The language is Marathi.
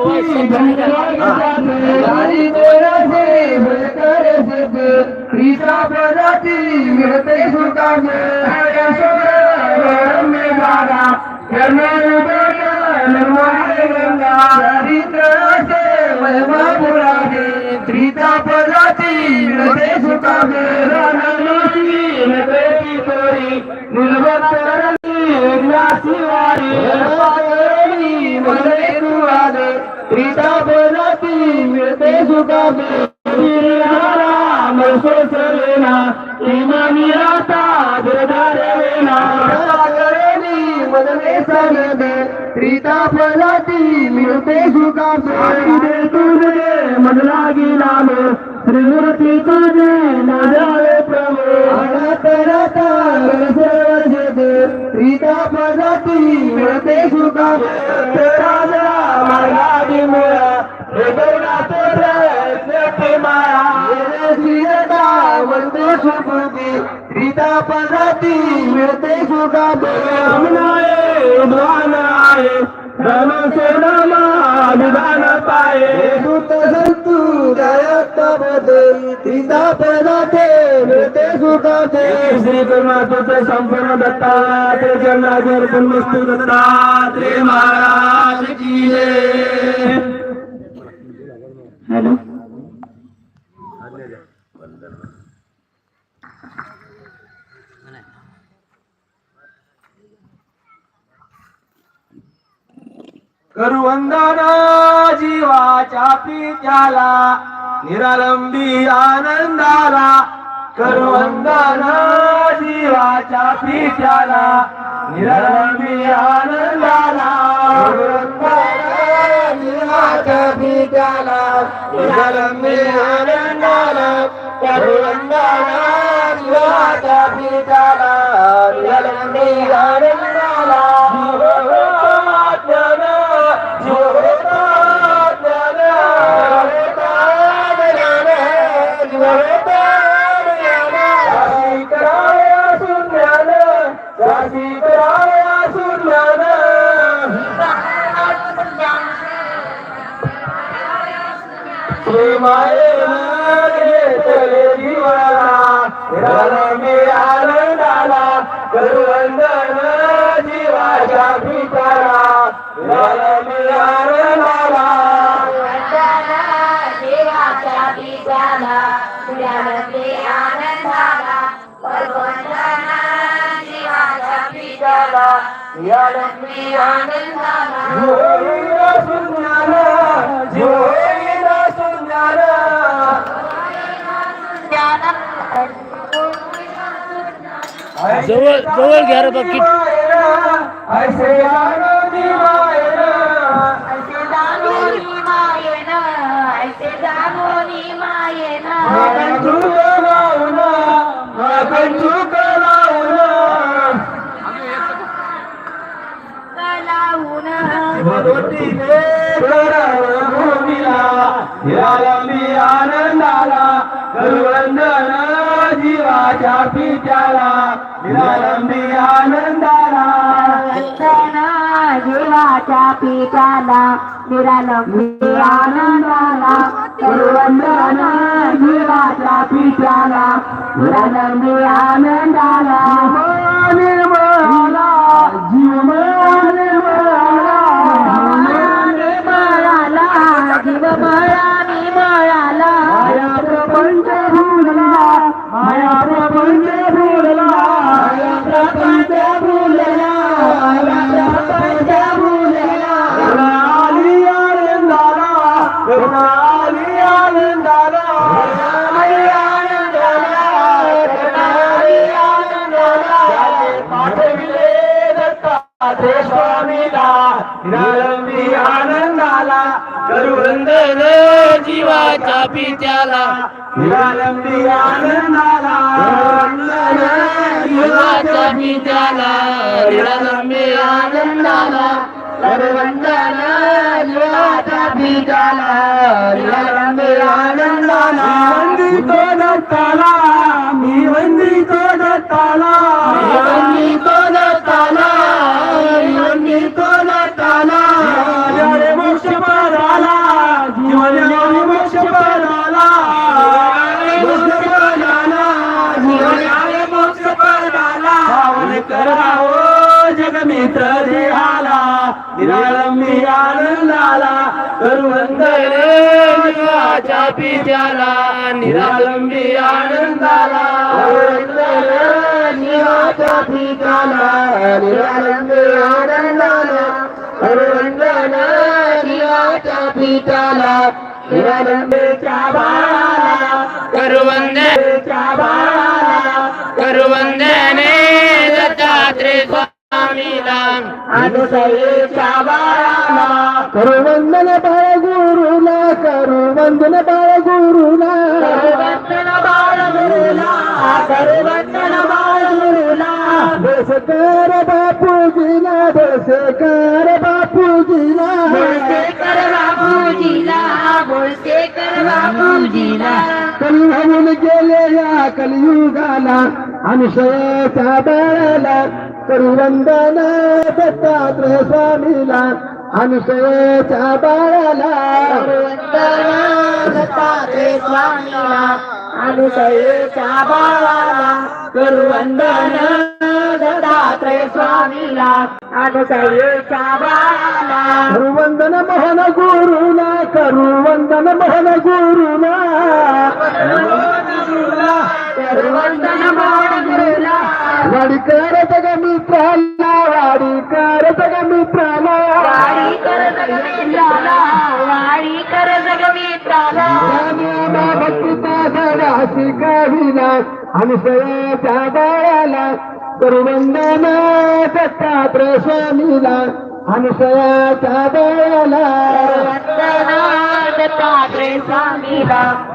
पदाची गाडी बोलाचे भयकर सिद्ध प्रीता तोरी निर्वत्तरणी पदाची मिळते सुखामे राम सोसलेना इमानी राता मदने त्रिता फलाती मिळते सुखामे तुझे मन लागी नाम श्रीमूर्ती तुझे नाजावे प्रभू. अनाथ राता फलाती मिळते राजा मार्गादी में सुखी त्रिता पदाती मिळते सुखामनाये उद्वान आहे धन सोनमा विधान पाये. सुत संतू दयात बदल. त्रिता पदाते मिळते सुखाते श्री परमात्माचे संपूर्ण दत्ता ते जन्माचे अर्पण वस्तू दत्ता त्रे महाराज की जय. करू वंदना जीवाच्या पित्याला निरालंबी आनंदाला करुवंदना जीवाच्या पित्याला निरालंबी आनंदाला जीवाच्या पित्याला निरालंबी आनंदाला करुवंदना जीवाच्या पित्याला निरालंबी आनंद आनंदाला करुवंदन जीवाच्या पिताला मी आनंदाला देवाच्या पित्याला तुझ्यामध्ये आनंदाला जवळ जवळ घ्या रे बघ ऐसे आनंदी मायना ऐसे जाणूनी मायेन जीवाच्या पित्याला हिरालंबी आनंदाला जीवाच्या पित्याला निरालंबी आनंदाला. गुरुवंदन जीवाच्या पित्याला निरालंबी आनंदाला. दत्तात्रे स्वामीला निरालंबी आनंदाला करुवंदन जीवाच्या पित्याला निरालंबी आनंदाला जीवाच्या पित्याला निरालंबी आनंदाला करुवंदन जीवाच्या पित्याला निरालंबी आनंदाला. वंदितो दत्ताला मी वंदितो दत्ताला. करावो हो जगमित्र देहाला निराळंबी आनंदाला करुवंत विश्वाच्या पित्याला निराळंबी आनंदाला निवाच्या पित्याला निराळंबी आनंदाला करुवंत निवाच्या पित्याला निराळंबीच्या बाळा स्वामीला अनुसयेच्या बाळाला करुवंदन बाळ गुरुला करुवंदन बाळ गुरुला वंदन बाळ गुरुला वंदन बाळ गुरुला बेसकर बापूजीला. बापूजीला बोलसेकर बापूजीला बोलसेकर बापूजीला. कलिहून गेलेल्या कलियुगाला अनुसयाच्या बाळाला. करुवंदन दत्तात्रय स्वामीला अनुसयाच्या बाळाला. दत्तात्रय स्वामीला अनुसयेच्या बाळाला. करुवंदन दत्तात्रय स्वामीला अनुसयेच्या बाळाला करुवंदन मोहन गुरुला करुवंदन मोहन गुरुला करुवंदन बाळ गुरुला वाडीकर धडा शिकविला अनुसयाच्या बाळाला करुवंदना दत्तात्रय स्वामीला अनुसयाच्या बाळाला स्वामीला